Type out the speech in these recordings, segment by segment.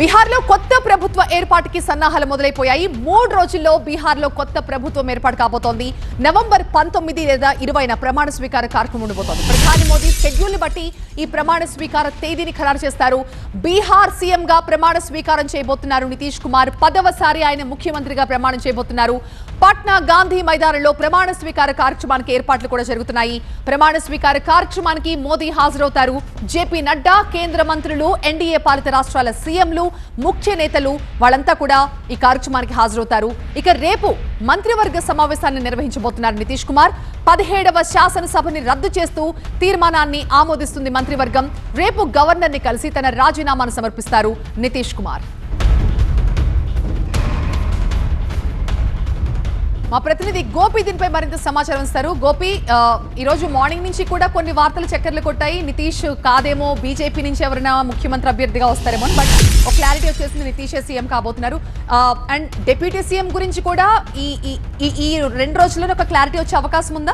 బీహార్లో కొత్త ప్రభుత్వ ఏర్పాటుకి సన్నాహాలు మొదలైపోయాయి. మూడు రోజుల్లో బీహార్లో కొత్త ప్రభుత్వం ఏర్పాటు కాబోతోంది. నవంబర్ పంతొమ్మిది లేదా ఇరవైన ప్రమాణ స్వీకార కార్యక్రమం ఉండబోతోంది. ప్రధాని మోదీ షెడ్యూల్ని బట్టి ఈ ప్రమాణ స్వీకార తేదీని ఖరారు చేస్తారు. బీహార్ సీఎంగా ప్రమాణ స్వీకారం చేయబోతున్నారు నితీష్ కుమార్. పదవసారి ఆయన ముఖ్యమంత్రిగా ప్రమాణం చేయబోతున్నారు. పాట్నా గాంధీ మైదానంలో ప్రమాణ స్వీకార కార్యక్రమానికి ఏర్పాట్లు కూడా జరుగుతున్నాయి. ప్రమాణ స్వీకార కార్యక్రమానికి మోదీ హాజరవుతారు. జేపీ నడ్డా కేంద్ర మంత్రులు ఎన్డీఏ పాలిత రాష్ట్రాల సీఎంలు ముఖ్య నేతలు వాళ్ళంతా కూడా ఈ కార్యక్రమానికి హాజరవుతారు. ఇక రేపు మంత్రివర్గ సమావేశాన్ని నిర్వహించబోతున్నారు నితీష్ కుమార్. పదిహేడవ శాసనసభని రద్దు చేస్తూ తీర్మానాన్ని ఆమోదిస్తుంది మంత్రివర్గం. రేపు గవర్నర్ని కలిసి తన రాజీనామాను సమర్పిస్తారు నితీష్ కుమార్. మా ప్రతినిధి గోపి దీనిపై మరింత సమాచారం ఇస్తారు. గోపి ఈరోజు ఈ రోజు మార్నింగ్ నుంచి కూడా కొన్ని వార్తలు చక్కర్లు కొట్టాయి. నితీష్ కాదేమో బీజేపీ నుంచి ఎవరైనా ముఖ్యమంత్రి అభ్యర్థిగా వస్తారేమో బట్ ఒక క్లారిటీ వచ్చేసింది నితీష్ సీఎం కాబోతున్నారు. అండ్ డిప్యూటీ సీఎం గురించి కూడా ఈ ఈ- ఈ ఈ రెండు రోజుల్లో ఒక క్లారిటీ వచ్చే అవకాశం ఉందా?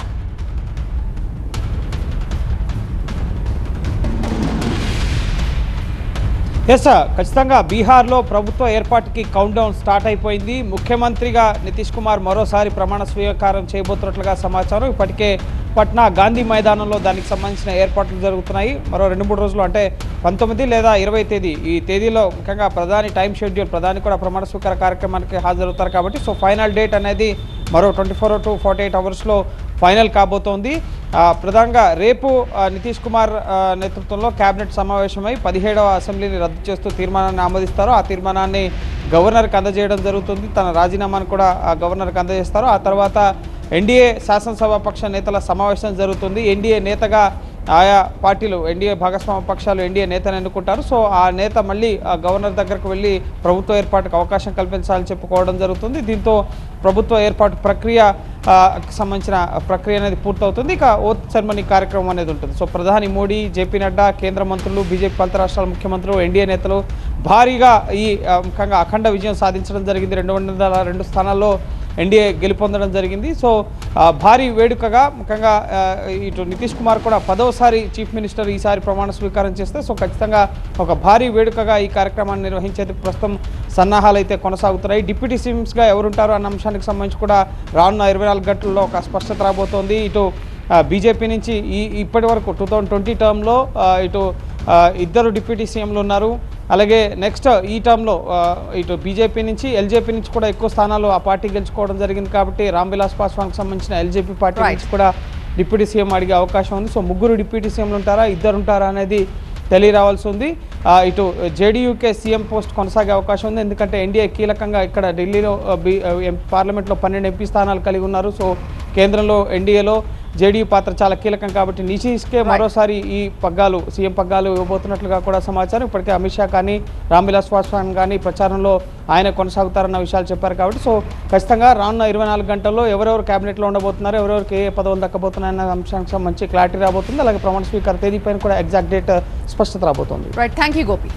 ఎస్ ఖచ్చితంగా బీహార్లో ప్రభుత్వ ఏర్పాటుకి కౌంట్ డౌన్ స్టార్ట్ అయిపోయింది. ముఖ్యమంత్రిగా నితీష్ కుమార్ మరోసారి ప్రమాణ స్వీకారం చేయబోతున్నట్లుగా సమాచారం. ఇప్పటికే పట్నా గాంధీ మైదానంలో దానికి సంబంధించిన ఏర్పాట్లు జరుగుతున్నాయి. మరో రెండు మూడు రోజులు అంటే పంతొమ్మిది లేదా ఇరవై తేదీ. ఈ తేదీలో ముఖ్యంగా ప్రధాని టైం షెడ్యూల్ ప్రధాని కూడా ప్రమాణ స్వీకార కార్యక్రమానికి హాజరవుతారు కాబట్టి సో ఫైనల్ డేట్ అనేది మరో twenty four to forty eight అవర్స్లో ఫైనల్ కాబోతోంది. ప్రధానంగా రేపు నితీష్ కుమార్ నేతృత్వంలో కేబినెట్ సమావేశమై పదిహేడవ అసెంబ్లీని రద్దు చేస్తూ తీర్మానాన్ని ఆమోదిస్తారు. ఆ తీర్మానాన్ని గవర్నర్కి అందజేయడం జరుగుతుంది. తన రాజీనామాను కూడా ఆ గవర్నర్కి అందజేస్తారు. ఆ తర్వాత ఎన్డీఏ శాసనసభాపక్ష నేతల సమావేశం జరుగుతుంది. ఎన్డీఏ నేతగా ఆయా పార్టీలు ఎన్డీఏ భాగస్వామ్య పక్షాలు ఎన్డీఏ నేతను ఎన్నుకుంటారు. సో ఆ నేత మళ్ళీ ఆ గవర్నర్ దగ్గరకు వెళ్ళి ప్రభుత్వ ఏర్పాటుకు అవకాశం కల్పించాలని చెప్పుకోవడం జరుగుతుంది. దీంతో ప్రభుత్వ ఏర్పాటు ప్రక్రియ సంబంధించిన ప్రక్రియ అనేది పూర్తవుతుంది. ఇక ఓత్ సెరమనీ కార్యక్రమం అనేది ఉంటుంది. సో ప్రధాని మోడీ జేపీ నడ్డా కేంద్ర మంత్రులు బీజేపీ పాలిత రాష్ట్రాల ముఖ్యమంత్రులు ఎన్డీఏ నేతలు భారీగా ఈ ముఖ్యంగా అఖండ విజయం సాధించడం జరిగింది. రెండు వందల రెండు స్థానాల్లో ఎన్డీఏ గెలుపొందడం జరిగింది. సో భారీ వేడుకగా ముఖ్యంగా ఇటు నితీష్ కుమార్ కూడా పదవసారి చీఫ్ మినిస్టర్ ఈసారి ప్రమాణ స్వీకారం చేస్తే సో ఖచ్చితంగా ఒక భారీ వేడుకగా ఈ కార్యక్రమాన్ని నిర్వహించేది ప్రస్తుతం సన్నాహాలు అయితే కొనసాగుతున్నాయి. డిప్యూటీ సీఎంస్గా ఎవరుంటారు అన్న అంశానికి సంబంధించి కూడా రానున్న ఇరవై నాలుగు గంటల్లో ఒక స్పష్టత రాబోతోంది. ఇటు బీజేపీ నుంచి ఈ ఇప్పటి వరకు టూ థౌజండ్ ట్వంటీ టర్మ్లో ఇటు ఇద్దరు డిప్యూటీ సీఎంలు ఉన్నారు. అలాగే నెక్స్ట్ ఈ టర్మ్లో ఇటు బీజేపీ నుంచి ఎల్జేపీ నుంచి కూడా ఎక్కువ స్థానాలు ఆ పార్టీ గెలుచుకోవడం జరిగింది కాబట్టి రామ్ విలాస్ పాస్వాన్కి సంబంధించిన ఎల్జేపీ పార్టీ. నుంచి కూడా డిప్యూటీ సీఎం అడిగే అవకాశం ఉంది. సో ముగ్గురు డిప్యూటీ సీఎంలు ఉంటారా ఇద్దరు ఉంటారా అనేది తెలియరావాల్సి ఉంది. ఇటు జేడీయూకే సీఎం పోస్ట్ కొనసాగే అవకాశం ఉంది. ఎందుకంటే ఎన్డీఏ కీలకంగా ఇక్కడ ఢిల్లీలో పార్లమెంట్లో పన్నెండు ఎంపీ స్థానాలు కలిగి ఉన్నారు. సో కేంద్రంలో ఎన్డీఏలో జేడీయూ పాత్ర చాలా కీలకం కాబట్టి నితీష్కే మరోసారి ఈ పగ్గాలు సీఎం పగ్గాలు ఇవ్వబోతున్నట్లుగా కూడా సమాచారం. ఇప్పటికే అమిత్ షా కానీ రామ్ విలాస్ పాస్వాన్ కానీ ప్రచారంలో ఆయన కొనసాగుతారన్న విషయాలు చెప్పారు కాబట్టి. సో ఖచ్చితంగా రానున్న ఇరవై నాలుగు గంటల్లో ఎవరెవరు కేబినెట్లో ఉండబోతున్నారు ఎవరెవరికి ఏ పదవులు దక్కబోతున్నాయన్న అంశానికి సంబంధించి క్లారిటీ రాబోతుంది. అలాగే ప్రమాణ స్వీకార తేదీపైన కూడా ఎగ్జాక్ట్ డేట్ స్పష్టత రాబోతుంది. Right thank you Gopi